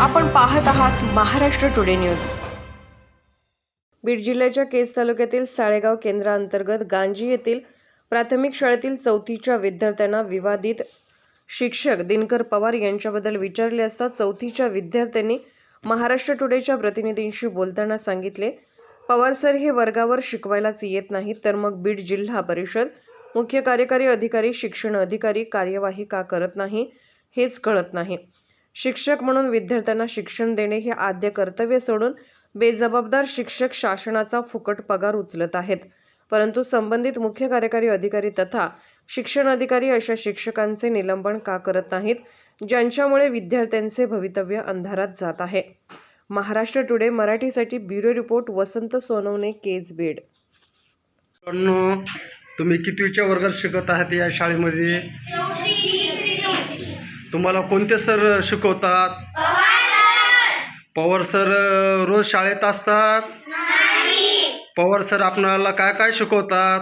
आपण पाहत आहात महाराष्ट्र टुडे न्यूज बीड जिल्ह्याच्या केज तालुक्यातील साळेगाव केंद्राअंतर्गत गांजी येथील प्राथमिक शाळेतील चौथीच्या विद्यार्थ्यांना विवादित शिक्षक दिनकर पवार यांच्याबद्दल विचारले असता चौथीच्या विद्यार्थ्यांनी महाराष्ट्र टुडेच्या प्रतिनिधींशी बोलताना सांगितले पवार सर हे वर्गावर शिकवायलाच येत नाहीत तर मग बीड जिल्हा परिषद मुख्य कार्यकारी अधिकारी शिक्षण अधिकारी कार्यवाही का करत नाही हेच कळत नाही. शिक्षक म्हणून विद्यार्थ्यांना शिक्षण देणे हे आद्य कर्तव्य सोडून बेजबाबदार शिक्षक शासनाचा फुकट पगार उचलत आहेत. परंतु संबंधित मुख्य कार्यकारी अधिकारी तथा शिक्षण अधिकारी अशा शिक्षकांचे निलंबन का करत नाहीत? ज्यांच्यामुळे विद्यार्थ्यांचे भवितव्य अंधारात जात आहे. महाराष्ट्र टुडे मराठीसाठी ब्युरो रिपोर्ट वसंत सोनवणे केज बेड. तुम्ही कितवीच्या वर्गात शिकत आहात या शाळेमध्ये? तुम्हाला कोणते सर शिकवतात? पवार सर रोज शाळेत असतात? पवार सर आपणाला काय काय शिकवतात?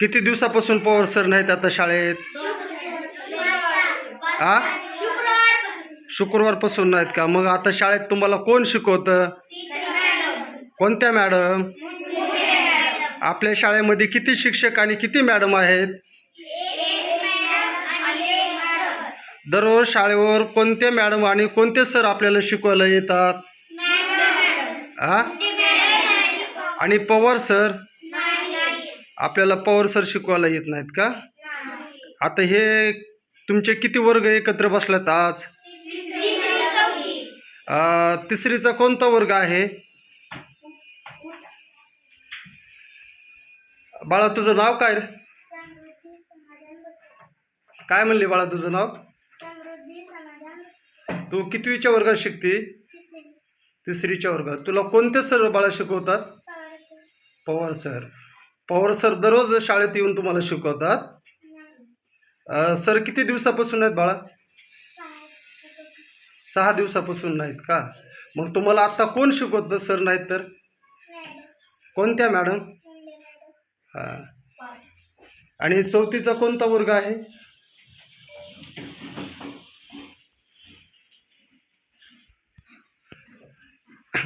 किती दिवसापासून पवार सर नाहीत आता शाळेत? आ? शुक्रवारपासून नाहीत का? मग आता शाळेत तुम्हाला कोण शिकवतं? कोणत्या मॅडम? आपल्या शाळेमध्ये किती शिक्षक आणि किती मॅडम आहेत? दररोज शाळेवर कोणते मॅडम आणि कोणते सर आपल्याला शिकवायला येतात? हा आणि पवार सर? आपल्याला पवार सर शिकवायला येत नाहीत का? आता हे तुमचे किती वर्ग एकत्र बसल्यात आज? तिसरीचा कोणता वर्ग आहे? बाळा तुझं नाव काय रे? काय म्हणले बाळा तुझं नाव? तू कितवीच्या वर्गात शिकते? तिसरीच्या वर्गात. तुला कोणते सर बाळा शिकवतात? पवार सर. पवार सर दररोज शाळेत येऊन तुम्हाला शिकवतात? सर किती दिवसापासून आहेत बाळा? सहा दिवसापासून नाहीत का? मग तुम्हाला आत्ता कोण शिकवतं? सर नाहीत तर? कोणत्या मॅडम? हां. आणि चौथीचा कोणता वर्ग आहे?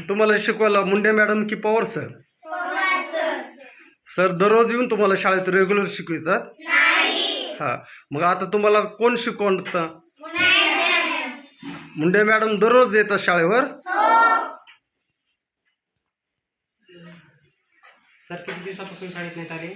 तुम्हाला शिकवायला मुंडे मॅडम की पवार सर? सर दररोज येऊन तुम्हाला शाळेत रेग्युलर शिकवितात? हां. मग आता तुम्हाला कोण शिकवतं? मुंडे मॅडम दररोज येतात शाळेवर? सर किती दिवसापासून शाळेत नाहीत आले